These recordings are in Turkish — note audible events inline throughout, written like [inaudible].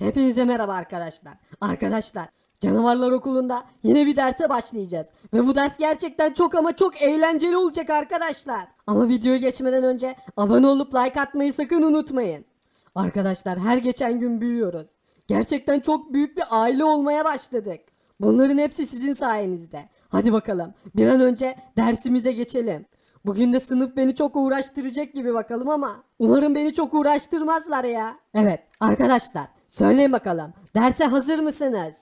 Hepinize merhaba arkadaşlar. Arkadaşlar, Canavarlar Okulu'nda yine bir derse başlayacağız. Ve bu ders gerçekten çok ama çok eğlenceli olacak arkadaşlar. Ama videoya geçmeden önce abone olup like atmayı sakın unutmayın. Arkadaşlar her geçen gün büyüyoruz. Gerçekten çok büyük bir aile olmaya başladık. Bunların hepsi sizin sayenizde. Hadi bakalım bir an önce dersimize geçelim. Bugün de sınıf beni çok uğraştıracak gibi bakalım ama umarım beni çok uğraştırmazlar ya. Evet arkadaşlar söyleyin bakalım derse hazır mısınız?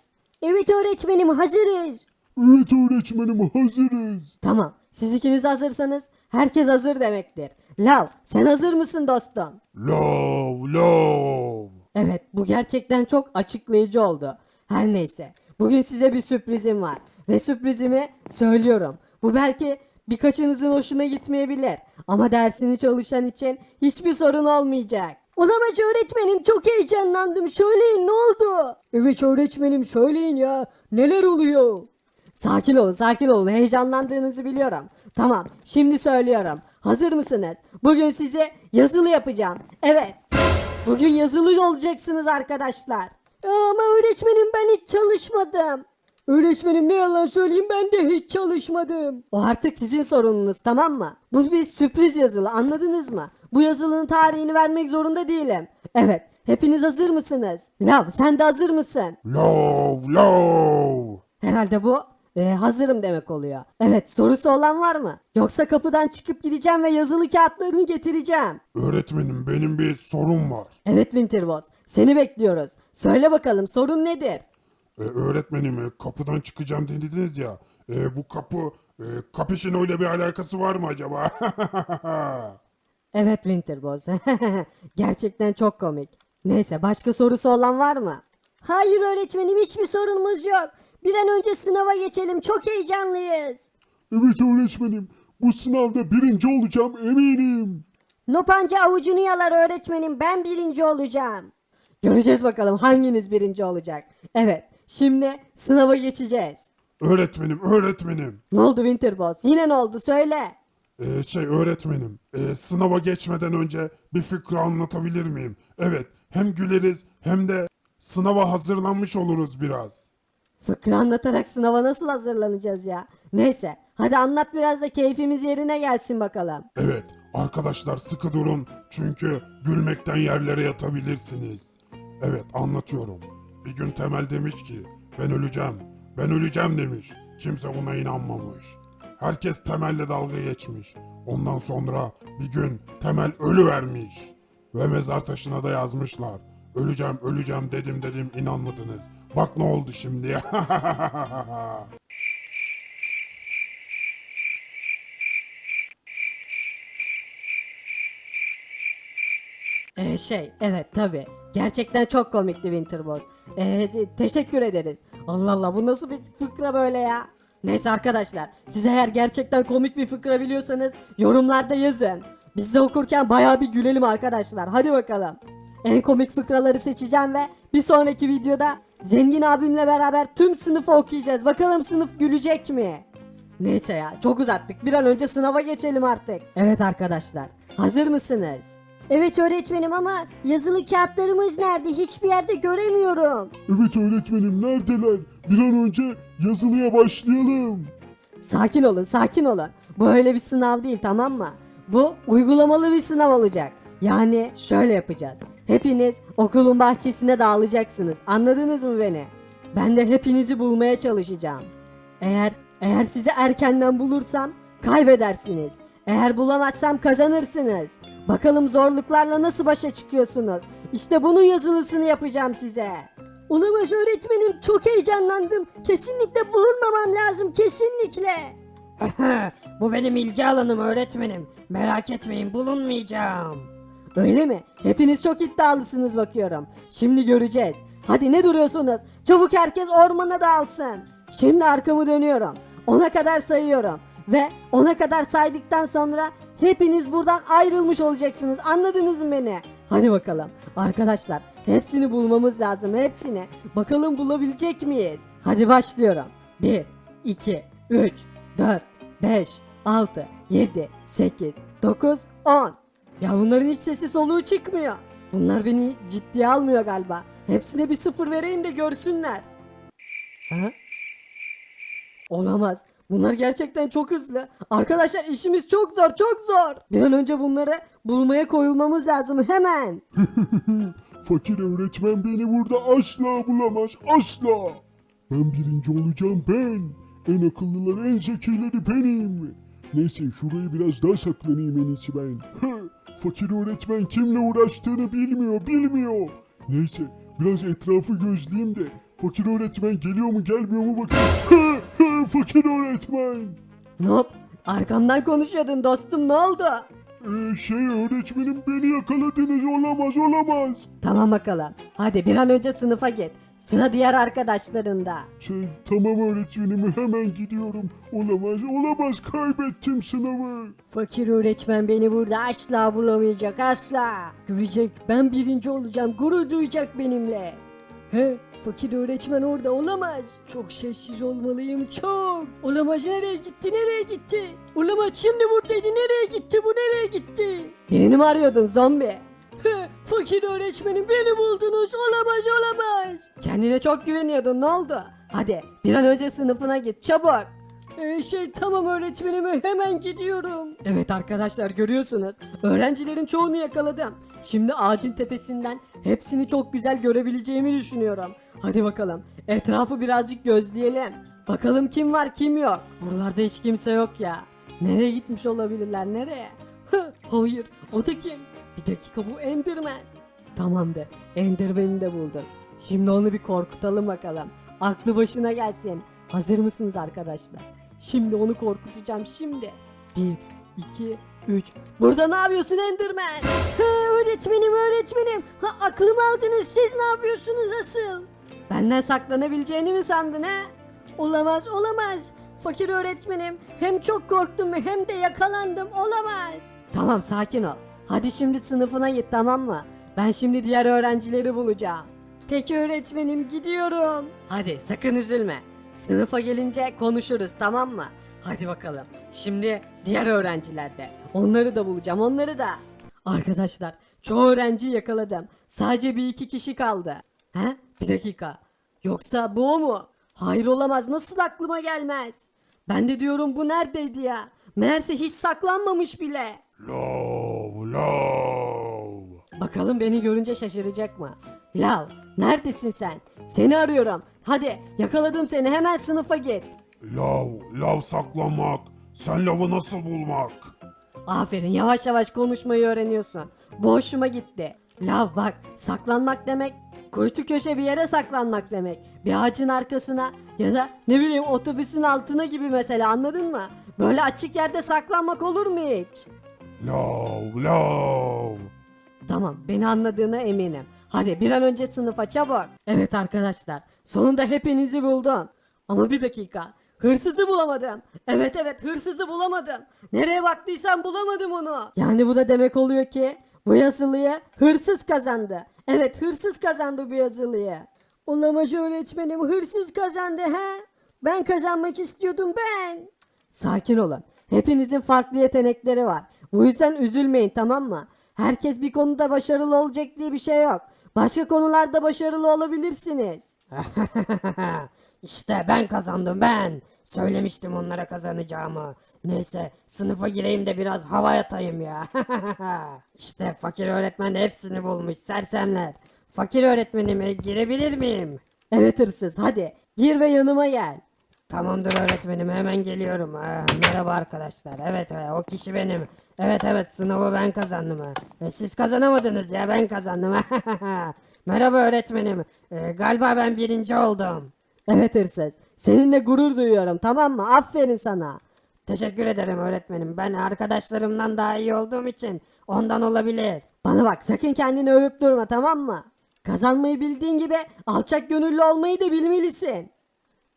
Evet öğretmenim hazırız. Evet öğretmenim hazırız. Tamam siz ikiniz hazırsanız herkes hazır demektir. Lav sen hazır mısın dostum? Love love. Evet bu gerçekten çok açıklayıcı oldu. Her neyse bugün size bir sürprizim var. Ve sürprizimi söylüyorum. Bu belki birkaçınızın hoşuna gitmeyebilir. Ama dersini çalışan için hiçbir sorun olmayacak. Olamaz öğretmenim çok heyecanlandım. Söyleyin ne oldu? Evet öğretmenim söyleyin ya. Neler oluyor? Sakin olun sakin olun heyecanlandığınızı biliyorum. Tamam şimdi söylüyorum. Hazır mısınız? Bugün size yazılı yapacağım. Evet. Bugün yazılı olacaksınız arkadaşlar. Ama öğretmenim ben hiç çalışmadım. Öğretmenim ne yalan söyleyeyim ben de hiç çalışmadım. O artık sizin sorununuz tamam mı? Bu bir sürpriz yazılı anladınız mı? Bu yazılının tarihini vermek zorunda değilim. Evet hepiniz hazır mısınız? Lav sen de hazır mısın? Love love. Herhalde bu e, hazırım demek oluyor. Evet sorusu olan var mı? Yoksa kapıdan çıkıp gideceğim ve yazılı kağıtlarını getireceğim. Öğretmenim benim bir sorum var. Evet Winterboss seni bekliyoruz. Söyle bakalım sorun nedir? Öğretmenim e, kapıdan çıkacağım dediniz ya. E, bu kapı e, kapışın öyle bir alakası var mı acaba? [laughs] Evet Winterboss. [laughs] Gerçekten çok komik. Neyse başka sorusu olan var mı? Hayır öğretmenim hiçbir sorunumuz yok. Bir an önce sınava geçelim çok heyecanlıyız. evet öğretmenim bu sınavda birinci olacağım eminim. Nopanca avucunu yalar öğretmenim ben birinci olacağım. Göreceğiz bakalım hanginiz birinci olacak. Evet şimdi sınava geçeceğiz. Öğretmenim öğretmenim. Ne oldu Winterboss? Yine ne oldu söyle. Ee, şey öğretmenim e, sınava geçmeden önce bir fikri anlatabilir miyim? Evet hem güleriz hem de sınava hazırlanmış oluruz biraz. Fıkra anlatarak sınava nasıl hazırlanacağız ya? Neyse hadi anlat biraz da keyfimiz yerine gelsin bakalım. Evet, arkadaşlar sıkı durun çünkü gülmekten yerlere yatabilirsiniz. Evet, anlatıyorum. Bir gün Temel demiş ki, ben öleceğim, ben öleceğim demiş. Kimse buna inanmamış. Herkes Temel'le dalga geçmiş. Ondan sonra bir gün Temel ölü vermiş. Ve mezar taşına da yazmışlar. Öleceğim, öleceğim dedim dedim inanmadınız. Bak ne oldu şimdi. [laughs] Ee, şey evet tabi gerçekten çok komikti Winterboss. Ee, te- teşekkür ederiz. Allah Allah bu nasıl bir fıkra böyle ya? Neyse arkadaşlar siz eğer gerçekten komik bir fıkra biliyorsanız yorumlarda yazın. Biz de okurken baya bir gülelim arkadaşlar hadi bakalım. En komik fıkraları seçeceğim ve bir sonraki videoda zengin abimle beraber tüm sınıfı okuyacağız. Bakalım sınıf gülecek mi? Neyse ya çok uzattık bir an önce sınava geçelim artık. Evet arkadaşlar hazır mısınız? Evet öğretmenim ama yazılı kağıtlarımız nerede? Hiçbir yerde göremiyorum. evet öğretmenim neredeler? Bir an önce yazılıya başlayalım. Sakin olun, sakin olun. Bu öyle bir sınav değil tamam mı? Bu uygulamalı bir sınav olacak. Yani şöyle yapacağız. Hepiniz okulun bahçesine dağılacaksınız. Anladınız mı beni? Ben de hepinizi bulmaya çalışacağım. Eğer eğer sizi erkenden bulursam kaybedersiniz. Eğer bulamazsam kazanırsınız. Bakalım zorluklarla nasıl başa çıkıyorsunuz? İşte bunun yazılısını yapacağım size. Olamaz öğretmenim çok heyecanlandım. Kesinlikle bulunmamam lazım kesinlikle. [laughs] Bu benim ilgi alanım öğretmenim. Merak etmeyin bulunmayacağım. Öyle mi? Hepiniz çok iddialısınız bakıyorum. Şimdi göreceğiz. Hadi ne duruyorsunuz? Çabuk herkes ormana dağılsın. Şimdi arkamı dönüyorum. Ona kadar sayıyorum. Ve ona kadar saydıktan sonra hepiniz buradan ayrılmış olacaksınız. Anladınız mı beni? Hadi bakalım. Arkadaşlar hepsini bulmamız lazım. Hepsini. Bakalım bulabilecek miyiz? Hadi başlıyorum. 1, 2, 3, 4, 5, 6, 7, 8, 9, 10. Ya bunların hiç sesi soluğu çıkmıyor. Bunlar beni ciddiye almıyor galiba. Hepsine bir sıfır vereyim de görsünler. Ha? Olamaz. Bunlar gerçekten çok hızlı. Arkadaşlar işimiz çok zor, çok zor. Bir an önce bunları bulmaya koyulmamız lazım hemen. [laughs] Fakir öğretmen beni burada asla bulamaz asla. Ben birinci olacağım ben. En akıllıları en zekileri benim. Neyse şurayı biraz daha saklanayım en iyisi ben. Fakir öğretmen kimle uğraştığını bilmiyor bilmiyor. Neyse biraz etrafı gözleyeyim de fakir öğretmen geliyor mu gelmiyor mu bakayım. Fakir öğretmen. Nop, arkamdan konuşuyordun dostum ne oldu? Ee, şey öğretmenim beni yakaladınız olamaz olamaz. Tamam bakalım. Hadi bir an önce sınıfa git. Sıra diğer arkadaşlarında. Şey, tamam öğretmenim hemen gidiyorum. Olamaz olamaz kaybettim sınavı. Fakir öğretmen beni burada asla bulamayacak asla. Görecek ben birinci olacağım gurur duyacak benimle. He fakir öğretmen orada olamaz. Çok sessiz olmalıyım çok. Olamaz nereye gitti nereye gitti? Olamaz şimdi buradaydı nereye gitti bu nereye gitti? Birini mi arıyordun zombi? Fakir öğretmenim beni buldunuz olamaz olamaz. Kendine çok güveniyordun ne oldu? Hadi bir an önce sınıfına git çabuk. Ee, şey tamam öğretmenim hemen gidiyorum. Evet arkadaşlar görüyorsunuz. Öğrencilerin çoğunu yakaladım. Şimdi ağacın tepesinden hepsini çok güzel görebileceğimi düşünüyorum. Hadi bakalım etrafı birazcık gözleyelim. Bakalım kim var kim yok. Buralarda hiç kimse yok ya. Nereye gitmiş olabilirler nereye? Hayır o da kim? Bir dakika bu Enderman. Tamamdır. Enderman'i de buldum. Şimdi onu bir korkutalım bakalım. Aklı başına gelsin. Hazır mısınız arkadaşlar? Şimdi onu korkutacağım şimdi. 1, 2, 3. Burada ne yapıyorsun Enderman? Ha, öğretmenim öğretmenim. Ha, aklımı aldınız siz ne yapıyorsunuz asıl? Benden saklanabileceğini mi sandın ha? Olamaz olamaz. Fakir öğretmenim hem çok korktum hem de yakalandım olamaz. Tamam sakin ol. Hadi şimdi sınıfına git tamam mı? Ben şimdi diğer öğrencileri bulacağım. Peki öğretmenim gidiyorum. Hadi sakın üzülme. Sınıfa gelince konuşuruz tamam mı? Hadi bakalım. Şimdi diğer öğrenciler de. Onları da bulacağım onları da. Arkadaşlar çoğu öğrenciyi yakaladım. Sadece bir iki kişi kaldı. He? Bir dakika. Yoksa bu o mu? Hayır olamaz nasıl aklıma gelmez. Ben de diyorum bu neredeydi ya? Meğerse hiç saklanmamış bile. Love love. Bakalım beni görünce şaşıracak mı? Lav, neredesin sen? Seni arıyorum. Hadi yakaladım seni hemen sınıfa git. Lav, lav saklamak. Sen lavı nasıl bulmak? Aferin yavaş yavaş konuşmayı öğreniyorsun. Bu hoşuma gitti. Lav bak saklanmak demek kuytu köşe bir yere saklanmak demek. Bir ağacın arkasına ya da ne bileyim otobüsün altına gibi mesela anladın mı? Böyle açık yerde saklanmak olur mu hiç? Love, love. Tamam beni anladığına eminim. Hadi bir an önce sınıfa çabuk. Evet arkadaşlar sonunda hepinizi buldum. Ama bir dakika hırsızı bulamadım. Evet evet hırsızı bulamadım. Nereye baktıysam bulamadım onu. Yani bu da demek oluyor ki bu yazılıyı hırsız kazandı. Evet hırsız kazandı bu yazılıyı. Olamaz öğretmenim hırsız kazandı he. Ben kazanmak istiyordum ben. Sakin olun. Hepinizin farklı yetenekleri var. Bu yüzden üzülmeyin tamam mı? Herkes bir konuda başarılı olacak diye bir şey yok. Başka konularda başarılı olabilirsiniz. [laughs] işte ben kazandım ben. Söylemiştim onlara kazanacağımı. Neyse sınıfa gireyim de biraz hava atayım ya. [laughs] işte fakir öğretmen hepsini bulmuş sersemler. Fakir öğretmenime girebilir miyim? Evet hırsız hadi gir ve yanıma gel. Tamamdır öğretmenim hemen geliyorum. Ah, merhaba arkadaşlar. Evet e, o kişi benim. Evet evet sınavı ben kazandım. ha. E, siz kazanamadınız ya ben kazandım. [laughs] merhaba öğretmenim. E, galiba ben birinci oldum. Evet hırsız. Seninle gurur duyuyorum tamam mı? Aferin sana. Teşekkür ederim öğretmenim. Ben arkadaşlarımdan daha iyi olduğum için ondan olabilir. Bana bak sakın kendini övüp durma tamam mı? Kazanmayı bildiğin gibi alçak gönüllü olmayı da bilmelisin.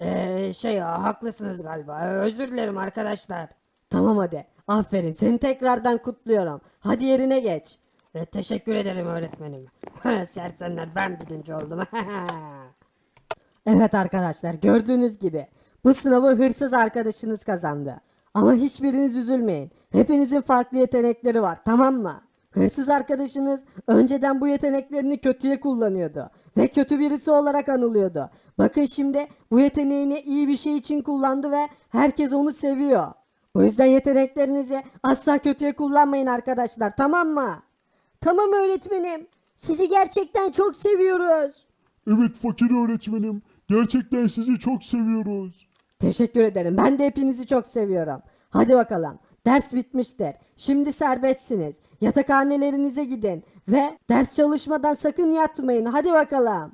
Ee, şey haklısınız galiba. Ee, Özür dilerim arkadaşlar. Tamam hadi. Aferin. Seni tekrardan kutluyorum. Hadi yerine geç. Ee, teşekkür ederim öğretmenim. [laughs] Sersemler ben birinci oldum. [laughs] evet arkadaşlar gördüğünüz gibi bu sınavı hırsız arkadaşınız kazandı. Ama hiçbiriniz üzülmeyin. Hepinizin farklı yetenekleri var tamam mı? Hırsız arkadaşınız önceden bu yeteneklerini kötüye kullanıyordu ve kötü birisi olarak anılıyordu. Bakın şimdi bu yeteneğini iyi bir şey için kullandı ve herkes onu seviyor. Bu yüzden yeteneklerinizi asla kötüye kullanmayın arkadaşlar tamam mı? Tamam öğretmenim. Sizi gerçekten çok seviyoruz. Evet fakir öğretmenim. Gerçekten sizi çok seviyoruz. Teşekkür ederim. Ben de hepinizi çok seviyorum. Hadi bakalım. Ders bitmiştir. Şimdi serbestsiniz. Yatakhanelerinize gidin ve ders çalışmadan sakın yatmayın. Hadi bakalım.